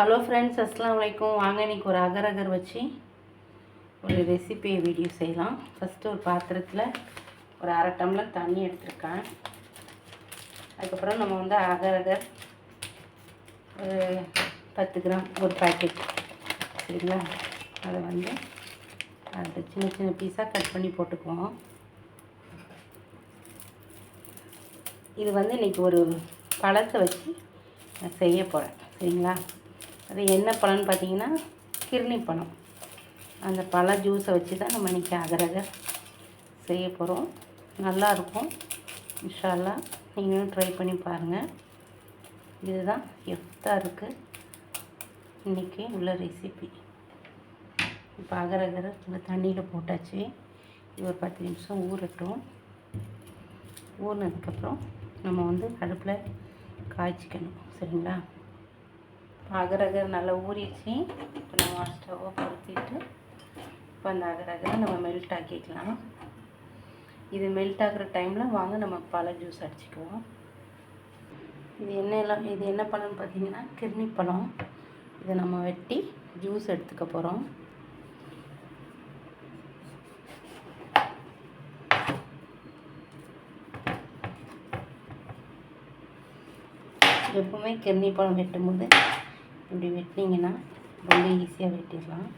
Hello friends அஸ்லாம் வலைக்கும் வாங்க இன்றைக்கி ஒரு அகரகர் வச்சு ஒரு ரெசிபி வீடியோ செய்யலாம். ஃபஸ்ட்டு ஒரு பாத்திரத்தில் ஒரு அரை டம்ளர் தண்ணி எடுத்திருக்கேன். அதுக்கப்புறம் நம்ம வந்து அகரகர் ஒரு பத்து கிராம் ஒரு பாக்கெட் சரிங்களா? அதை வந்து அதை சின்ன சின்ன பீஸாக கட் பண்ணி போட்டுக்குவோம். இது வந்து இன்றைக்கி ஒரு பழத்தை வச்சு நான் செய்ய போகிறேன் சரிங்களா? அது என்ன பழம்னு பார்த்தீங்கன்னா கிர்னி பழம். அந்த பழ ஜூஸை வச்சு தான் நம்ம இன்றைக்கி அகரக செய்ய போகிறோம் நல்லாயிருக்கும் இன்ஷால்லா நீங்களும் ட்ரை பண்ணி பாருங்கள் இதுதான் எஃப்தாக இருக்குது இன்றைக்கி உள்ள ரெசிபி இப்போ அகரகரை இந்த தண்ணியில் போட்டாச்சு. இது ஒரு பத்து நிமிஷம் ஊறட்டும். ஊறினதுக்கப்புறம் நம்ம வந்து அடுப்பில் காய்ச்சிக்கணும். சரிங்களா? அகரகர் நல்லா ஊறிடுச்சு. இப்போ நம்ம ஸ்டவ்வை பொருத்திட்டு இப்போ அந்த அகரகரை நம்ம மெல்ட் ஆக்கிக்கலாம். இது மெல்ட் ஆகிற டைமில் வாங்க நம்ம பழ ஜூஸ் அடிச்சுக்குவோம். இது என்ன இது என்ன பழம்னு பார்த்தீங்கன்னா கிர்னி பழம். இதை நம்ம வெட்டி ஜூஸ் எடுத்துக்க போகிறோம் எப்பவுமே கிர்னி பழம் வெட்டும்போது இப்படி வெட்டினீங்கன்னா ரொம்ப ஈஸியாக வெட்டிடலாம்.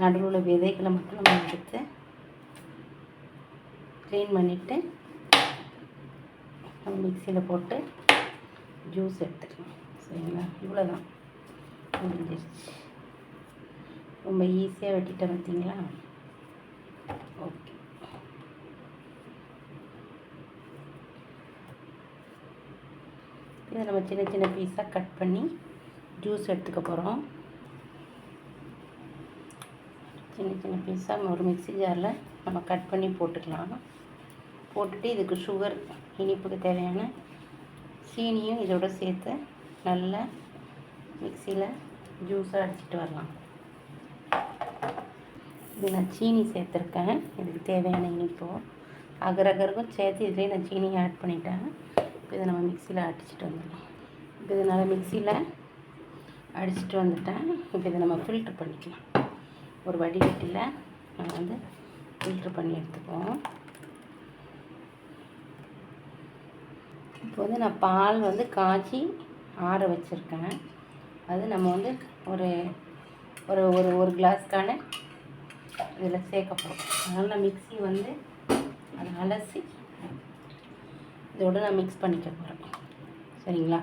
நடுவில் உள்ள விதைகளை மட்டும் நம்ம எடுத்து க்ளீன் பண்ணிவிட்டு நம்ம மிக்சியில் போட்டு ஜூஸ் எடுத்துக்கலாம். சரிங்களா? இவ்வளோதான் முடிஞ்சிருச்சு. ரொம்ப ஈஸியாக வெட்டிட்டேன் பார்த்தீங்களா ஓகே. இதை நம்ம சின்ன சின்ன பீஸாக கட் பண்ணி ஜூஸ் எடுத்துக்க போகிறோம். சின்ன சின்ன பீஸாக ஒரு மிக்சி ஜாரில் நம்ம கட் பண்ணி போட்டுக்கலாம். போட்டுட்டு இதுக்கு சுகர் இனிப்புக்கு தேவையான சீனியும் இதோட சேர்த்து நல்லா மிக்சியில் ஜூஸாக அடிச்சிட்டு வரலாம். இது நான் சீனி சேர்த்துருக்கேன். இதுக்கு தேவையான இனிப்பு. அகரகருக்கும் சேர்த்து இதுலேயே நான் சீனியை ஆட் பண்ணிட்டேன். இப்போ இதை நம்ம மிக்சியில் அடிச்சுட்டு வந்துடலாம். இப்போ இதை நல்லா மிக்சியில் அடிச்சுட்டு வந்துட்டேன். இப்போ இதை நம்ம ஃபில்ட்ரு பண்ணிக்கலாம். ஒரு வடிகட்டியில் நம்ம வந்து ஃபில்ட்ரு பண்ணி எடுத்துக்குவோம். இப்போ வந்து நான் பால் வந்து காய்ச்சி ஆற வச்சுருக்கேன். அது நம்ம வந்து ஒரு ஒரு ஒரு ஒரு கிளாஸ்க்கான இதில் சேர்க்க போகிறோம் அதனால் மிக்சி வந்து அதை அலசி இதோட நான் மிக்ஸ் பண்ணிக்க போகிறேன் சரிங்களா?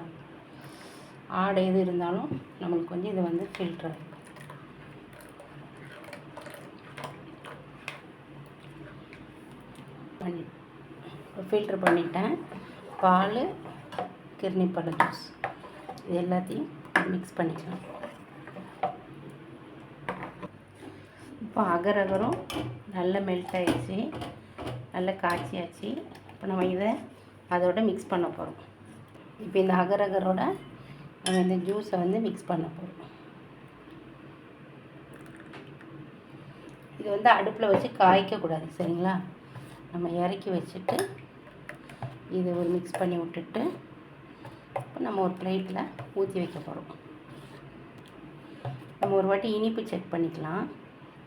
ஆடை எது இருந்தாலும் நம்மளுக்கு கொஞ்சம் இது வந்து ஃபில்ட்ரு பண்ணி ஃபில்ட்ரு பண்ணிட்டேன். பால் கிர்னி பழ ஜூஸ் இது எல்லாத்தையும் மிக்ஸ் பண்ணிக்கலாம். இப்போ அகர் அகரும் நல்ல மெல்ட் ஆகிடுச்சு நல்ல காய்ச்சியாச்சு. இப்போ நம்ம இதை அதோட மிக்ஸ் பண்ண போகிறோம் இப்போ இந்த அகரகரோட நம்ம இந்த ஜூஸை வந்து மிக்ஸ் பண்ண போகிறோம் இது வந்து அடுப்பில் வச்சு காய்க்கக்கூடாது சரிங்களா? நம்ம இறக்கி வச்சுட்டு இதை ஒரு மிக்ஸ் பண்ணி விட்டுட்டு இப்போ நம்ம ஒரு பிளேட்டில் ஊற்றி வைக்க போகிறோம் நம்ம ஒரு வாட்டி இனிப்பு செக் பண்ணிக்கலாம்.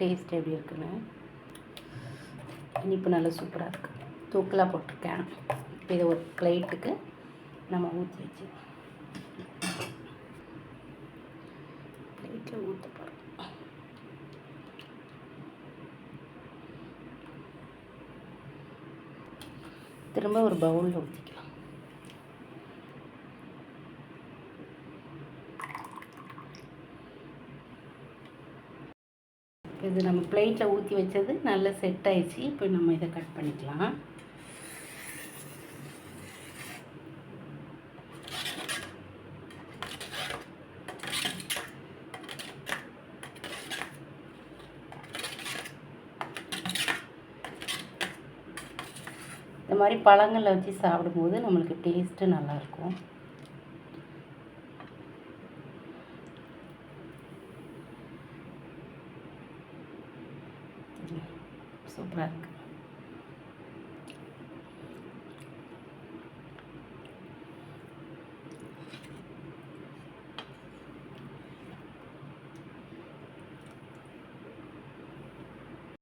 டேஸ்ட் எப்படி இருக்குன்னு. இனிப்பு நல்லா சூப்பராக இருக்குது தூக்கலாக போட்டிருக்கேன். இப்போ இதை ஒரு பிளேட்டுக்கு நம்ம ஊற்றி வச்சு பிளேட்டில் ஊற்ற போகிறோம் திரும்ப ஒரு பவுலில் ஊற்றிக்கலாம் இது நம்ம பிளேட்டில் ஊற்றி வச்சது நல்லா செட் ஆயிடுச்சு. இப்போ நம்ம இதை கட் பண்ணிக்கலாம். இந்த மாதிரி பழங்களில் வச்சு சாப்பிடும்போது நம்மளுக்கு டேஸ்ட்டு நல்லாயிருக்கும். சூப்பராக இருக்குது